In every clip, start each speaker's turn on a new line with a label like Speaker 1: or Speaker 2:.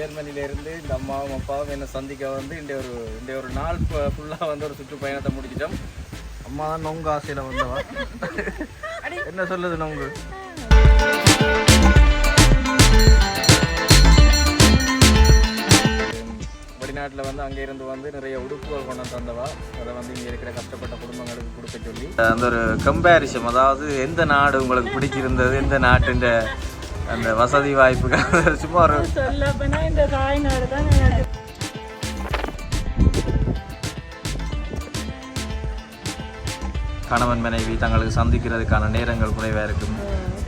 Speaker 1: ஜெர்மனில இருந்து இந்த அம்மாவும் அப்பாவும் என்னை சந்திக்க வந்து இந்த ஒரு இந்த ஒரு நாள் ஃபுல்லாக வந்து ஒரு சுற்றுப்பயணத்தை முடிச்சிட்டோம். அம்மா தான் நொங்கு ஆசையில் வந்தவா? என்ன சொல்லுது நொங்கு? வெளிநாட்டில் வந்து அங்கே இருந்து வந்து நிறைய உடுப்புகள் கொண்டு தந்தவா. அதை வந்து இங்கே இருக்கிற கஷ்டப்பட்ட குடும்பங்களுக்கு கொடுக்க சொல்லி. அந்த ஒரு கம்பேரிசன் அதாவது எந்த நாடு உங்களுக்கு பிடிச்சிருந்தது எந்த நாட்டின் அந்த வசதி வாய்ப்புகள் சும்மா ஒரு
Speaker 2: இந்த தாய்நாடு தான்
Speaker 1: கணவன் மனைவி தங்களுக்கு சந்திக்கிறதுக்கான நேரங்கள் குறைவாக இருக்கும்.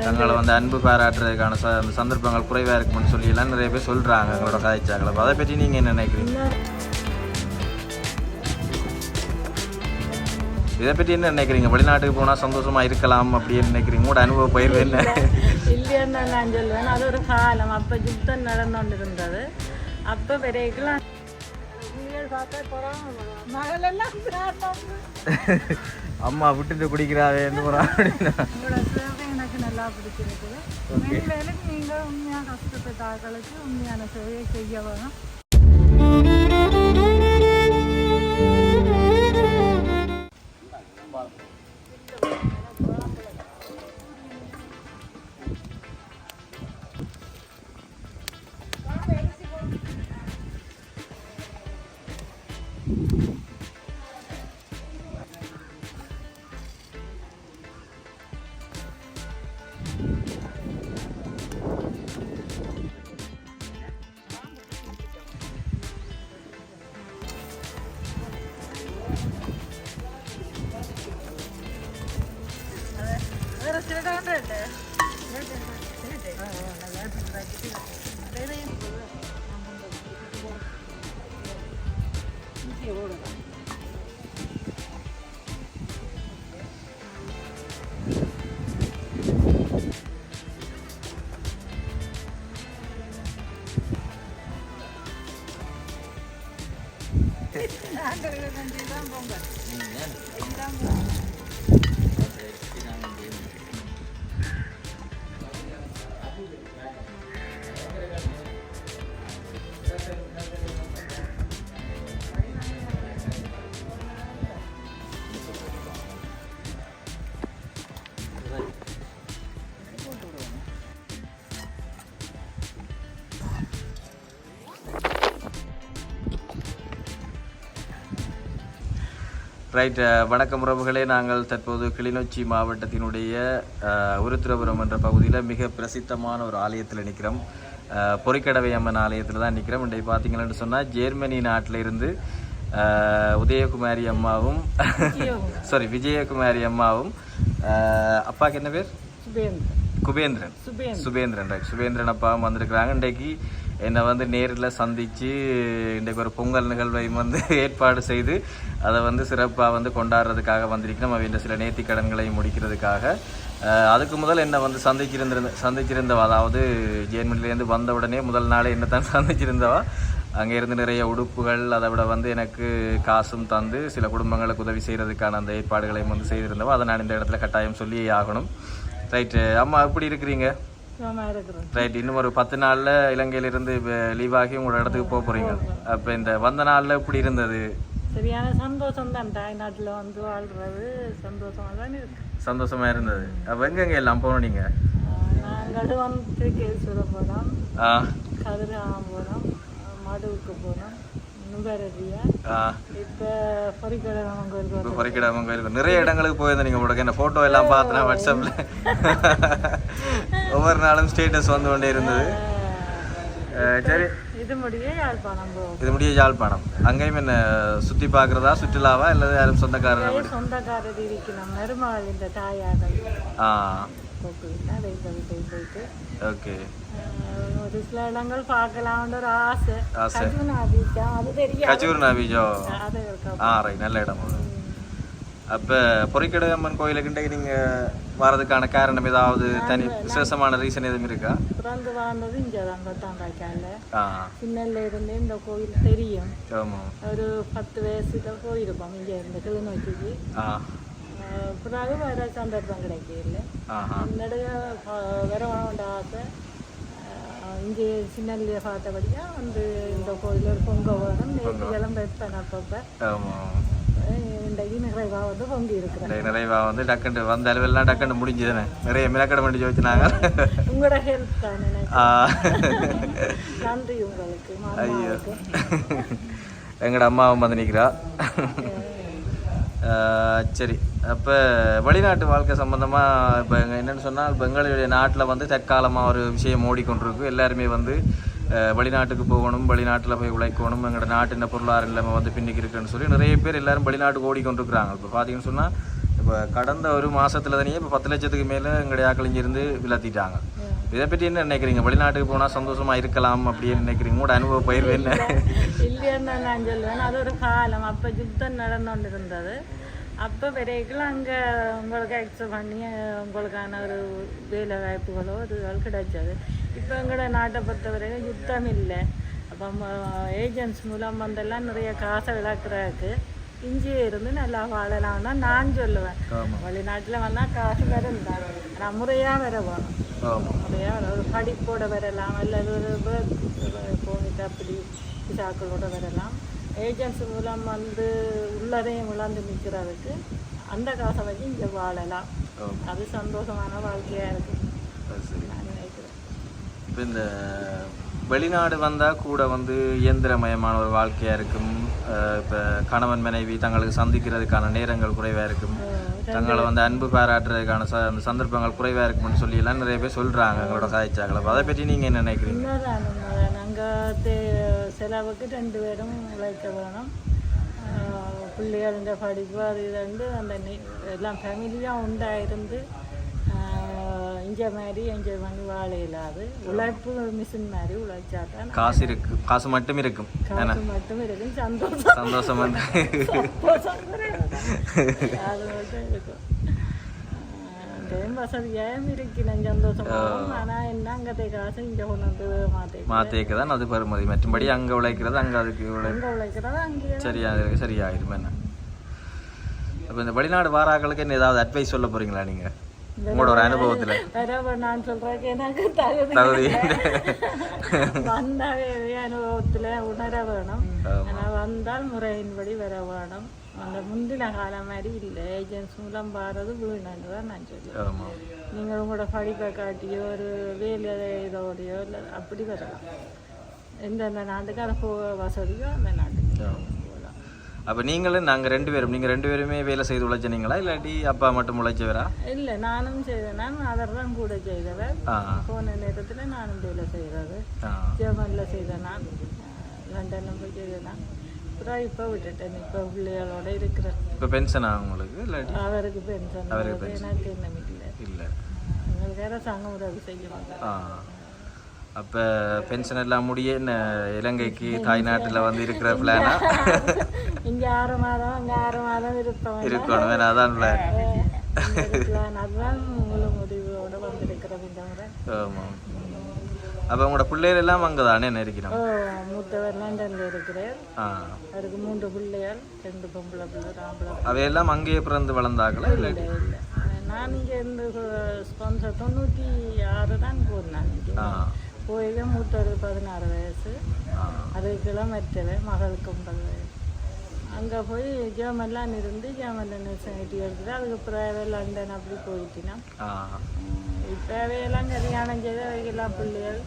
Speaker 1: தங்களை வந்து அன்பு பாராட்டுறதுக்கான ச சந்தர்ப்பங்கள் குறைவாக இருக்கும்னு சொல்லி எல்லாம் நிறைய பேர் சொல்கிறாங்க எங்களோட கதைச்சாக்களை அதை பற்றி நீங்கள் என்ன நினைக்கிறீங்க? இதை பற்றி என்ன நினைக்கிறீங்க? வெளிநாட்டுக்கு போனால் சந்தோஷமாக இருக்கலாம் அப்படின்னு நினைக்கிறீங்க? உங்களோட அனுபவ பயிர் என்ன?
Speaker 2: இல்லைன்னு நான் சொல்லுவேன் அது ஒரு காலம் அப்போ யுத்தம் நடந்து இருந்தது அப்போ வரைக்கும்
Speaker 1: அம்மா விட்டுட்டு
Speaker 2: சேவை எனக்கு நல்லா பிடிச்சிருக்குது மேலும் நீங்கள் உண்மையாக கஷ்டப்பட்ட ஆட்களுக்கு உண்மையான சேவையை செய்ய வேணும்
Speaker 1: ரைட் வணக்கம் உறவுகளே. நாங்கள் தற்போது கிளிநொச்சி மாவட்டத்தினுடைய அஹ், உருத்திரபுரம் என்ற பகுதியில் மிக பிரசித்தமான ஒரு ஆலயத்தில் நிற்கிறோம் அஹ், பொறிக்கடவை அம்மன் ஆலயத்தில் தான் நிற்கிறோம் இன்றைக்கு பார்த்தீங்கன்னு சொன்னால் ஜெர்மனி நாட்டில் இருந்து அஹ், உதயகுமாரி அம்மாவும் சாரி விஜயகுமாரி அம்மாவும் அப்பாவுக்கு என்ன பேர்?
Speaker 2: சுபேந்திரன்.
Speaker 1: குபேந்திரன்.
Speaker 2: சுபேந்திரன்.
Speaker 1: ரைட் சுபேந்திரன் அப்பாவும் வந்திருக்கிறாங்க. இன்றைக்கு என்னை வந்து நேரில் சந்தித்து இன்றைக்கு ஒரு பொங்கல் நிகழ்வை வந்து ஏற்பாடு செய்து அதை வந்து சிறப்பாக வந்து கொண்டாடுறதுக்காக வந்திருக்கணும் அவங்க சில நேர்த்தி கடன்களையும் முடிக்கிறதுக்காக. அதுக்கு முதல் என்னை வந்து சந்திச்சிருந்திருந்த சந்திச்சிருந்தவா அதாவது ஜெர்மனிலேருந்து வந்த உடனே முதல் நாளே என்னை தான் சந்திச்சிருந்தவா அங்கேருந்து நிறைய உடுப்புகள் அதை விட வந்து எனக்கு காசும் தந்து சில குடும்பங்களுக்கு உதவி செய்கிறதுக்கான அந்த ஏற்பாடுகளையும் வந்து செய்திருந்தவா அதை நான் இந்த இடத்துல கட்டாயம் சொல்லியே ஆகணும். ரைட்டு அம்மா எப்படி இருக்கிறீங்க? ரைட் இன்னும் ஒரு பத்து நாளில் இலங்கையிலிருந்து லீவ் ஆகி உங்களோட இடத்துக்கு போக போகிறீங்க அப்போ இந்த வந்த நாளில் எப்படி இருந்தது?
Speaker 2: சரியான சந்தோஷம் தான் தாய்நாட்டில் வந்து வாழ்றது சந்தோஷமாக தான் இருக்கு.
Speaker 1: சந்தோஷமா இருந்தது. அப்போ எங்கெங்க எல்லாம் போகணும் நீங்கள்
Speaker 2: நாங்கள் வந்து போனோம்
Speaker 1: ஆ.
Speaker 2: கதிராமம் போனோம் மடுவுக்கு போனோம். பொறிக்கடகம் கோயிலுக்கு
Speaker 1: நிறைய இடங்களுக்கு போயிருந்தேன் நீங்கள் உங்களுக்கு என்ன ஃபோட்டோ எல்லாம் பார்த்தேன் வாட்ஸ்அப்பில் ஒவ்வொரு நாளும் ஸ்டேட்டஸ் வந்து கொண்டே இருந்தது. சரி.
Speaker 2: இது முடிய யாழ்ப்பாணம்
Speaker 1: அங்கேயும் என்ன சுற்றி பார்க்குறதா சுற்றுலாவா இல்லை யாரும் சொந்தக்காரர்
Speaker 2: சொந்தக்காரர் இருக்கணும் மருமகள் இந்த தாயார்கள்
Speaker 1: ஆ.
Speaker 2: போக்குவிட்டு அதை போயிட்டு போயிட்டு
Speaker 1: ஓகே
Speaker 2: ஒரு சில இடங்கள் பார்க்கலாம்னு ஒரு ஆசை
Speaker 1: ஆசை.
Speaker 2: பீச்சா அது தெரியாது
Speaker 1: கச்சூர் நாபீஜோ
Speaker 2: அது இருக்கா
Speaker 1: ஆ ரைட் நல்ல இடம். அப்போ பொறிக்கடை அம்மன் கோயிலுக்குண்டே நீங்கள் வர்றதுக்கான காரணம் ஏதாவது தனி விசேஷமான ரீசன் எதுவும் இருக்கா
Speaker 2: பிறந்து வாழ்ந்தது இங்கே தான் கொத்தாங்காய்க்கால
Speaker 1: ஆ
Speaker 2: சின்னல்ல இருந்தே இந்த கோயில் தெரியும்
Speaker 1: ஆமாம்
Speaker 2: ஒரு பத்து வயசுல போயிருப்போம் இங்கே இருந்து கிளிநொச்சிக்கு வேற சந்தர்ப்பம் கிடைக்கல
Speaker 1: ஆஹா
Speaker 2: நடுக வரவனோட ஆசை இங்கே சின்னல்லையே பார்த்தபடியா வந்து இந்த கோயில் ஒரு பொங்க வேணும் நேற்றுக்கெல்லாம் வைப்பேன் அப்பப்போ இன்றைக்கு நிறைவாக வந்து பொங்கி இருக்கிறேன்
Speaker 1: நிறைவா வந்து டக்குண்டு வந்த அளவெல்லாம் டக்குண்டு முடிஞ்சுதானே நிறைய மிளக்கடை பண்ணி வச்சுனாங்க
Speaker 2: உங்களோட ஹெல்ப் தான். நன்றி உங்களுக்கு
Speaker 1: அம்மாவும் வந்து நிற்கிறா சரி. அப்போ வெளிநாட்டு வாழ்க்கை சம்மந்தமாக இப்போ என்னென்னு சொன்னால் பெங்களுடைய நாட்டில் வந்து தற்காலமாக ஒரு விஷயம் ஓடிக்கொண்டிருக்கு. எல்லாருமே வந்து வெளிநாட்டுக்கு போகணும் வெளிநாட்டில் போய் உழைக்கணும் எங்களோட நாட்டின் பொருளாதார நிலைமை வந்து பின்னிக்கு இருக்குன்னு சொல்லி நிறைய பேர் எல்லாரும் வெளிநாட்டுக்கு ஓடிக்கொண்டிருக்கிறாங்க. இப்போ பார்த்தீங்கன்னு சொன்னால் இப்போ கடந்த ஒரு மாதத்தில் தானே இப்போ பத்து லட்சத்துக்கு மேலே எங்களுடைய ஆக்கள் இங்கிருந்து இதை பற்றி என்ன நினைக்கிறீங்க? வெளிநாட்டுக்கு போனால் சந்தோஷமாக இருக்கலாம் அப்படின்னு நினைக்கிறீங்க? உங்களோட அனுபவ பயிர் என்ன?
Speaker 2: இல்லைன்னு நான் சொல்லுவேன் அது ஒரு காலம். அப்போ யுத்தம் நடந்து இருந்தது அப்போ வரைக்கும் அங்கே உங்களுக்கு எக்ஸப்ட் பண்ணி உங்களுக்கான ஒரு வேலை வாய்ப்புகளோ இதுகள் கிடைச்சது. இப்போ எங்களோட நாட்டை பொறுத்தவரைக்கும் யுத்தம் இல்லை. அப்போ ஏஜென்ட்ஸ் மூலம் வந்தெல்லாம் நிறைய காசை இழக்கிறாருக்கு இங்கே இருந்து நல்லா வாழலாம்னா நான் சொல்லுவேன் வெளிநாட்டில் வந்தால் காசு வரும் தான் ஆனால் முறையாக வர
Speaker 1: ஆமாம்
Speaker 2: முறையாக வர ஒரு படிப்போட வரலாம் அல்லது ஒரு போயிட்டு அப்படி விசாக்களோட வரலாம் ஏஜென்ட்ஸ் மூலம் வந்து உள்ளதையும் உழந்து நிற்கிறதுக்கு அந்த காசை வச்சு இங்கே வாழலாம் அது சந்தோஷமான வாழ்க்கையாக இருக்குது நான் நினைக்கிறேன்
Speaker 1: இப்போ இந்த வெளிநாடு வந்தால் கூட வந்து இயந்திரமயமான ஒரு வாழ்க்கையாக இருக்கும். இப்போ கணவன் மனைவி தங்களுக்கு சந்திக்கிறதுக்கான நேரங்கள் குறைவாக இருக்கும். தங்களை வந்து அன்பு பாராட்டுறதுக்கான ச அந்த சந்தர்ப்பங்கள் குறைவாக இருக்கும்னு சொல்லி எல்லாம் நிறைய பேர் சொல்கிறாங்க எங்களோட சாதிச்சாக்கள் அதை பற்றி நீங்கள் என்ன நினைக்கிறீங்க?
Speaker 2: நாங்கள் செலவுக்கு ரெண்டு பேரும் உழைக்க வேணும். பிள்ளைகளின் படிப்பு அது இதுண்டு அந்த எல்லாம் ஃபேமிலியாக உண்டாயிருந்து இஞ்ச மாதிரி என்ஜாய் பண்ணி வாழ இல்லாது. உழைப்பு மிஷின் மாதிரி உழைச்சா தான்
Speaker 1: காசு இருக்கு. காசு மட்டும் இருக்கும்.
Speaker 2: காசு மட்டும் இருக்கும். சந்தோஷம்.
Speaker 1: சந்தோஷம் வந்து.
Speaker 2: அது மட்டும் இருக்கும். டைம் வசதியாகவும் இருக்கிறேன்? சந்தோஷமாகவும் ஆனால் என்ன அங்கத்தை காசு இங்கே கொண்டு வந்து
Speaker 1: மாத்தேக்கு தான் அது பெருமதி. மற்றபடி அங்கே உழைக்கிறது அங்கே அதுக்கு
Speaker 2: அங்கே உழைக்கிறதா அங்கேயே
Speaker 1: சரியா சரியாயிரும். என்ன? அப்போ இந்த வெளிநாடு வாராக்களுக்கு என்ன ஏதாவது அட்வைஸ் சொல்ல போறீங்களா நீங்க? உங்களோட ஒரு அனுபவத்துல.
Speaker 2: நான் சொல்றேன் எனக்கு தகுதி வந்தாவே அனுபவத்தில் உணர வேணும். ஆனால் வந்தால் முறையின்படி வர வேணும். அந்த முந்தின காலம் மாதிரி இல்லை. ஏஜென்ட்ஸ் மூலம் பாரது வீணுன்னு தான் நான் சொல்லுவேன். நீங்கள் உங்களோட படிப்பை காட்டியோ ஒரு வேலை இதோடையோ இல்லை அப்படி வரலாம். எந்தெந்த நாட்டுக்கு அதை போக வசதியோ அந்த நாட்டுக்கு.
Speaker 1: அப்ப நீங்களும் நாங்க ரெண்டு பேரும் நீங்க ரெண்டு பேருமே வேலை செய்து உழைச்சனீங்களா இல்லாட்டி அப்பா மட்டும் உழைச்சவரா?
Speaker 2: இல்லை நானும் செய்தேன் நான் அதர் தான் கூட செய்தவர் போன நேரத்தில் நானும் வேலை செய்கிறது ஜெர்மனில் செய்தேன்? நான் லண்டனில் போய் செய்தேன்? அப்புறம் இப்போ விட்டுட்டேன். இப்போ பிள்ளைகளோட இருக்கிறேன்.
Speaker 1: இப்போ பென்ஷனா உங்களுக்கு? இல்லாட்டி?
Speaker 2: அவருக்கு பென்ஷன் எனக்கு என்ன இல்லை.
Speaker 1: இல்லை
Speaker 2: எங்களுக்கு அரசாங்கம் உதவி
Speaker 1: ஆ. அப்ப பென்ஷன் எல்லாம் முடிய இலங்கைக்கு தாய்நாட்டுல வந்து இருக்கிற பிளானா
Speaker 2: இங்கே ஆறு மாதம் அங்கே ஆறு மாதம் இருப்பவன்
Speaker 1: இருக்கணும் வேணா அதான் பிளான்
Speaker 2: அதுதான் முழு முடிவோட வந்திருக்கிறோம் இந்த முறை.
Speaker 1: ஆமா. அப்ப உங்களோட பிள்ளைகள் எல்லாம் அங்கே தானே
Speaker 2: ஓ மூத்தவர் லண்டனில் இருக்கிறார்.
Speaker 1: ஆ.
Speaker 2: அவருக்கு மூன்று பிள்ளைகள் ரெண்டு பொம்பளை பிள்ளை ஆம்பளை
Speaker 1: அவையெல்லாம் அங்கேயே பிறந்து வளர்ந்தாங்களா
Speaker 2: இல்லை நான் இங்கே இருந்து ஸ்பான்சர் தொண்ணூற்றி ஆறு தான் போனேன் போய் மூத்தவர் பதினாறு வயசு. அதுக்கெல்லாம் மற்றவன் மகளுக்கு ஒன்பது வயசு. அங்கே போய் ஜெர்மன்லாம் இருந்து ஜெர்மனில் நெசனிட்டி எடுத்துட்டு அதுக்கப்புறம் லண்டன் அப்படி போயிட்டுனா.
Speaker 1: ஆ.
Speaker 2: இப்போ அவையெல்லாம் கல்யாணம் செய்து அவைக்கெல்லாம் பிள்ளைகள்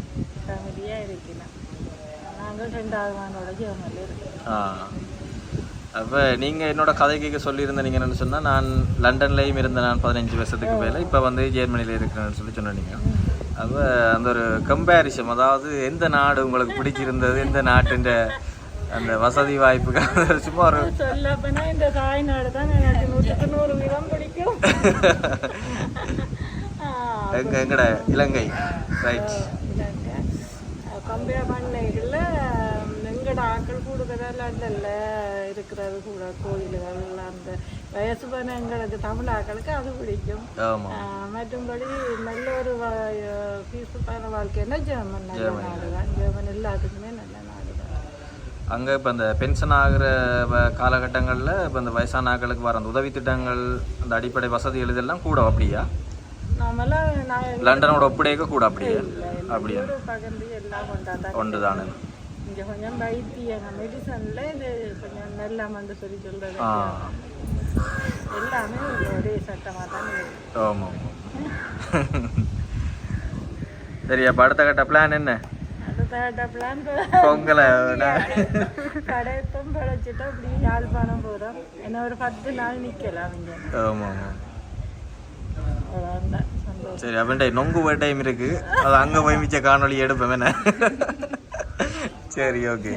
Speaker 2: ஃபேமிலியாக இருக்கலாம் நாங்கள் ரெண்டாவது மானோட ஜெர்மனில் இருக்கோம்.
Speaker 1: அப்போ நீங்கள் என்னோட கதை கேட்க சொல்லியிருந்த நீங்கள் என்னென்னு சொன்னால் நான் லண்டன்லேயும் இருந்தேன் நான் பதினஞ்சு வருஷத்துக்கு மேலே. இப்போ வந்து ஜெர்மனியில் இருக்கிறேன்னு சொல்லி சொன்னீங்க. அப்போ அந்த ஒரு கம்பேரிசன் அதாவது எந்த நாடு உங்களுக்கு பிடிச்சிருந்தது எந்த நாட்டுன்ற அந்த வசதி வாய்ப்புகள்? சும்மா ஒரு
Speaker 2: இந்த தாய்நாடு தான் எனக்கு நூற்றுக்கு நூறு வீதம் பிடிக்கும்.
Speaker 1: எங்க எங்கட? இலங்கை. ரைட்
Speaker 2: கம்பேர் பண்ணைகளில் எங்கட ஆக்கள் கூடுதலாக லண்டனில் இருக்கிறது கூட கோயில்கள் அந்த வயசு பண்ண எங்களுக்கு தமிழ் ஆக்களுக்கு அது பிடிக்கும். மற்றும்படி நல்ல ஒரு பீஸ்ஃபுல்லான வாழ்க்கைன்னா ஜெர்மன். நல்ல நாடு தான். ஜெர்மன் எல்லாத்துக்குமே நல்ல நாடு தான்.
Speaker 1: அங்கே இப்போ அந்த பென்ஷன் ஆகிற காலகட்டங்கள்ல இப்போ இந்த வயசான ஆட்களுக்கு வர அந்த உதவி திட்டங்கள் அந்த அடிப்படை வசதிகள் இதெல்லாம் கூட அப்படியா? லண்டனோட ஒப்படைக்க கூட அப்படியா? அப்படியா? ஒன்று தானே
Speaker 2: இங்க கொஞ்சம் வைத்தியம் மெடிசன்ல இது கொஞ்சம் நெல்லாமண்டு சொல்லி சொல்றது.
Speaker 1: ஆ.
Speaker 2: எல்லாமே ஒரே சட்டமாக தான்
Speaker 1: ஆமாம் சரி அப்போ அடுத்த கட்ட பிளான் என்ன?
Speaker 2: அடுத்த பிளான்
Speaker 1: பொங்கலை
Speaker 2: கடையத்தும் படைச்சிட்டு அப்படி யாழ்ப்பாணம் போகிறோம் என்ன ஒரு பத்து நாள் நிற்கலாம் இங்கே
Speaker 1: ஆமாம் ஆமாம் சரி அப்படின்ட்டு நொங்கு டைம் இருக்கு. அது அங்கே போய் மிச்ச காணொளி எடுப்பேன் என்ன? சரி ஓகே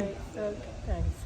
Speaker 2: ஓகே தேங்க்ஸ்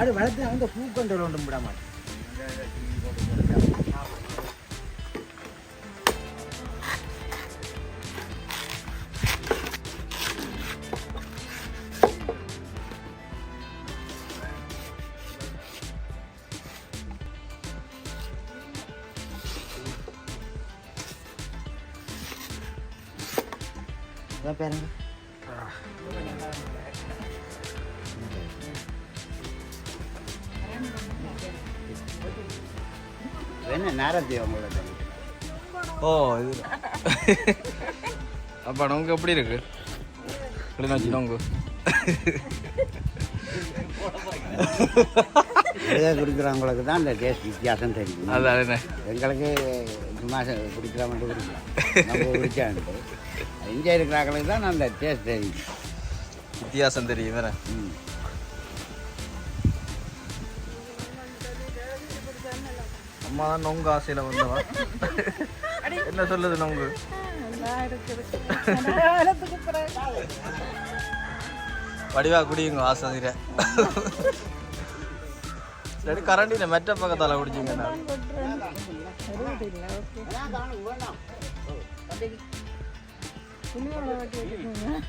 Speaker 3: அது வளர்த்து அவங்க பூ கொண்டு ஒன்றும் விட மாட்டேன் பாருங்க. உங்களோட
Speaker 1: ஓ இது. அப்போ நொங்கு எப்படி இருக்கு? கிளிநாச்சி நொங்கு.
Speaker 3: இதை குடிக்கிறவங்களுக்கு தான் இந்த டேஸ்ட் வித்தியாசம் தெரியும்.
Speaker 1: அதான்
Speaker 3: எங்களுக்கு சும்மா குடிக்கிறவங்க குடிக்கலாம். நம்ம குடிச்சான்ட்டு இங்கே இருக்கிறவங்களுக்கு தான் அந்த டேஸ்ட் தெரியும்.
Speaker 1: வித்தியாசம் தெரியும் வேற
Speaker 3: ம்.
Speaker 1: அம்மா தான் நொங்கு ஆசையில் வந்தவா? என்ன சொல்லுது நொங்கு? வடிவா குடியுங்க ஆசை தீர சரி கரண்டின மெட்ட பக்கத்தால் குடிச்சிங்க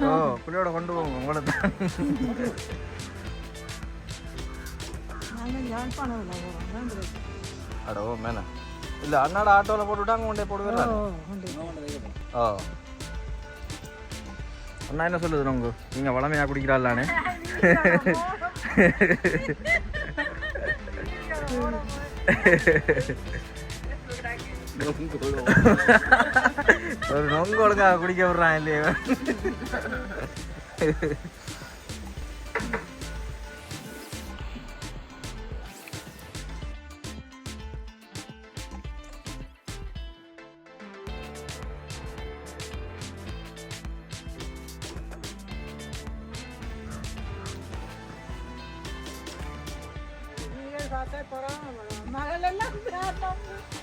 Speaker 1: ஓ புள்ளியோட கொண்டு போங்க உங்களை தான்
Speaker 2: நாங்கள் யாழ்ப்பாணம்
Speaker 1: அட ஓ மேலே. இல்லை அண்ணாட ஆட்டோவில் போட்டு விட்டாங்க கொண்டே போடுவேன்
Speaker 2: ஓ
Speaker 1: அண்ணா என்ன சொல்லுது நொங்கு நீங்கள் வளமையாக குடிக்கிறாள்லானே ஒரு நொங்கு ஒழுங்கா குடிக்க விடுறான் இல்லையே?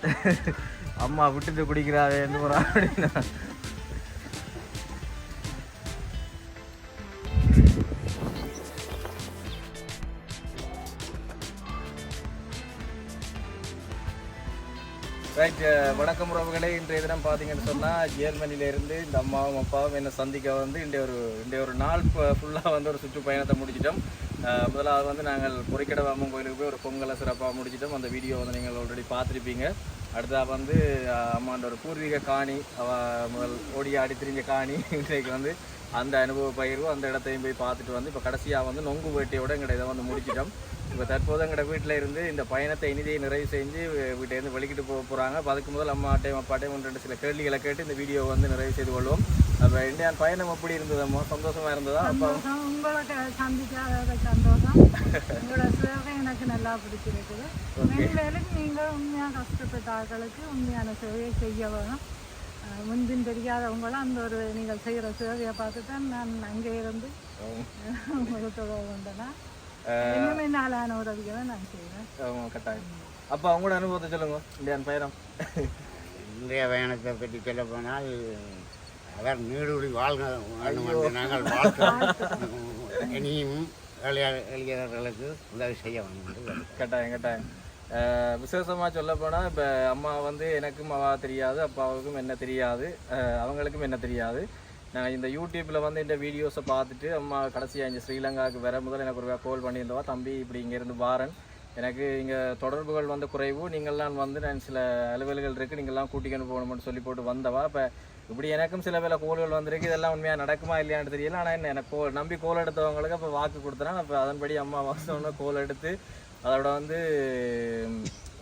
Speaker 1: அம்மா விட்டுட்டு குடிக்கிறாவே என்ன போறா அப்படின்னா. ரைட் வணக்கம் உறவுகளே. இன்றைய தினம் பார்த்தீங்கன்னு சொன்னால் ஜெர்மனியிலேருந்து இந்த அம்மாவும் அப்பாவும் என்னை சந்திக்க வந்து இன்றைய ஒரு இன்றைய ஒரு நாள் ஃபுல்லாக வந்து ஒரு சுற்றுப்பயணத்தை முடிச்சிட்டோம். முதலாவது வந்து நாங்கள் பொறிக்கடவாமன் அம்மன் கோயிலுக்கு போய் ஒரு பொங்கலை சிறப்பாக முடிச்சிட்டோம். அந்த வீடியோ வந்து நீங்கள் ஆல்ரெடி பார்த்துருப்பீங்க. அடுத்ததாக வந்து அம்மாண்ட ஒரு பூர்வீக காணி முதல் ஓடி ஆடி திரிஞ்ச காணி. இன்றைக்கு வந்து அந்த அனுபவ பகிர்வு அந்த இடத்தையும் போய் பார்த்துட்டு வந்து இப்போ கடைசியாக வந்து நொங்கு வேட்டையோட எங்கள்ட இதை வந்து முடிச்சிட்டோம். இப்போ தற்போது எங்கள்ட வீட்டில் இருந்து இந்த பயணத்தை இனிதையை நிறைவு செஞ்சு வீட்டிலேருந்து வெளிக்கிட்டு போக போகிறாங்க அதுக்கு முதல் அம்மாட்டையும் அப்பாட்டையும் ஒன்று ரெண்டு சில கேள்விகளை கேட்டு இந்த வீடியோ வந்து நிறைவு செய்து கொள்வோம். அப்போ இந்தியான் பயணம் எப்படி இருந்ததம்மா சந்தோஷமா இருந்ததா? அப்போ
Speaker 2: உங்களுக்கு சந்திக்காத சந்தோஷம். உங்களோட சேவை எனக்கு நல்லா பிடிச்சிருக்குது. மென்மேலும் நீங்கள் உண்மையாக கஷ்டப்பட்ட ஆட்களுக்கு உண்மையான சேவையை செய்ய வேணும். முன்பின் தெரியாதவங்களும் அந்த ஒரு நீங்கள் செய்கிற சேவையை பார்த்து தான் நான் அங்கே இருந்து உங்களுக்கு தொடர்பு கொண்டேன்னா இன்னுமே நாளான உதவிகளை நான் செய்வேன்.
Speaker 1: ஆமாம் கட்டாயம். அப்போ அவங்களோட அனுபவத்தை சொல்லுங்க. இந்தியான் பயணம்.
Speaker 3: இன்றைய பயணத்தை பற்றி சொல்ல போனால் அவர் நீடுடி வாழ்க வேண்டும் என்று நாங்கள் வாழ்க்கிறோம் இனியும் எளிய எளியவர்களுக்கு உதவி செய்ய வேண்டும்.
Speaker 1: கட்டாயம் கட்டாயம். அஹ் விசேஷமா சொல்ல போனா இப்ப அம்மா வந்து எனக்கும் அவா தெரியாது அப்பாவுக்கும் என்ன தெரியாது அவங்களுக்கும் என்ன தெரியாது. நான் இந்த யூடியூப்ல வந்து இந்த வீடியோஸை பார்த்துட்டு அம்மா கடைசியா இந்த ஸ்ரீலங்காவுக்கு வர முதல்ல எனக்கு ஒரு கால் பண்ணியிருந்தவா தம்பி இப்படி இங்க இருந்து வாரன். எனக்கு இங்க தொடர்புகள் வந்து குறைவு. நீங்கள்லாம் வந்து நான் சில அலுவல்கள் இருக்கு. நீங்கள்லாம் கூட்டிக்கொண்டு போகணும்னு சொல்லி போட்டு வந்தவா. இப்ப இப்படி எனக்கும் சில பேர் கோல்கள் வந்திருக்கு இதெல்லாம் உண்மையாக நடக்குமா இல்லையான்னு தெரியல. ஆனால் என்ன எனக்கு கோ- நம்பி கோல் எடுத்தவங்களுக்கு அப்போ வாக்கு கொடுத்துறேன் அப்போ அதன்படி அம்மா வாசம்னா கோல் எடுத்து அதோட வந்து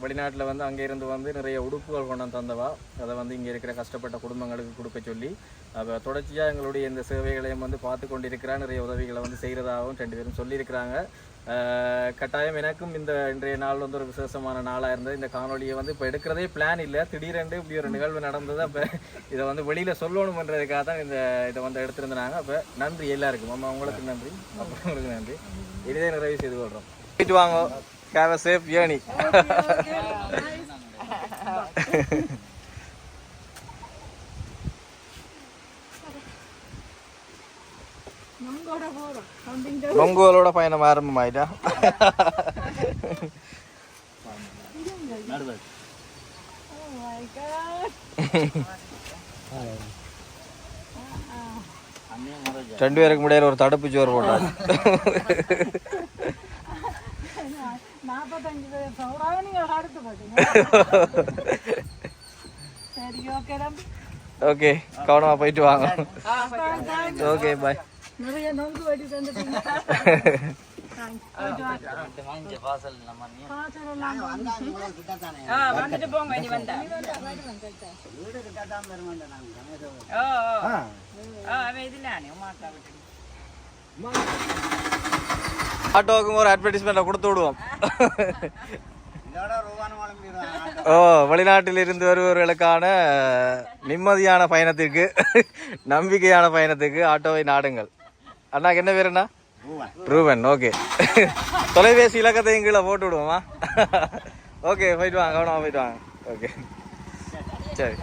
Speaker 1: வெளிநாட்டில் வந்து அங்கே இருந்து வந்து நிறைய உடுப்புகள் கொண்டு வந்து தந்தவா. அதை வந்து இங்கே இருக்கிற கஷ்டப்பட்ட குடும்பங்களுக்கு கொடுக்க சொல்லி அப்போ தொடர்ச்சியாக எங்களுடைய இந்த சேவைகளையும் வந்து பார்த்து கொண்டிருக்கிறா நிறைய உதவிகளை வந்து செய்கிறதாகவும் ரெண்டு பேரும் சொல்லியிருக்கிறாங்க. கட்டாயம் எனக்கும் இந்த இன்றைய நாள் வந்து ஒரு விசேஷமான நாளாக இருந்தது. இந்த காணொலியை வந்து இப்போ எடுக்கிறதே பிளான் இல்லை. திடீரென்று இப்படி ஒரு நிகழ்வு நடந்தது. அப்போ இதை வந்து வெளியில் சொல்லணுமன்றதுக்காக தான் இந்த இதை வந்து எடுத்திருந்தாங்க. அப்போ நன்றி எல்லாருக்கும். அம்மா உங்களுக்கு நன்றி. அப்பா உங்களுக்கு நன்றி. இதே நிறைவு செய்து கொள்கிறோம் போயிட்டு வாங்க. ஹேவ் அ சேஃப் ஜேர்னி
Speaker 2: உங்களோட போகிறோம் அப்படிங்க
Speaker 1: உங்களோட பயணம் ஆரம்பமாயிட்டா
Speaker 2: Oh my god.
Speaker 1: ரெண்டு பேருக்கு முடியல ஒரு தடுப்பு சோறு போட்டாரு
Speaker 2: நாற்பத்தஞ்சு பேர் சொல்றாங்க நீங்கள் அடுத்து போட்டீங்க சரி ஓகே தம்பி
Speaker 1: ஓகே கவனமா போயிட்டு வாங்க ஓகே பாய்
Speaker 2: நிறைய நொங்கு வெட்டி தந்துட்டீங்க.
Speaker 4: வந்துட்டு போங்க இனி வந்தா
Speaker 1: ஆட்டோவுக்கும் ஒரு அட்வர்டைஸ்மெண்ட்டை கொடுத்து விடுவோம். ஓ வெளிநாட்டில் இருந்து வருபவர்களுக்கான நிம்மதியான பயணத்திற்கு நம்பிக்கையான பயணத்துக்கு ஆட்டோவை நாடுங்கள். அண்ணா என்ன பேர்
Speaker 3: அண்ணா?
Speaker 1: ரூபான் ஓகே. தொலைபேசி இலக்கத்தையும் கீழே போட்டு விடுவோமா ஓகே போயிட்டு வாங்க கவனமாக போயிட்டு வாங்க. ஓகே. சரி.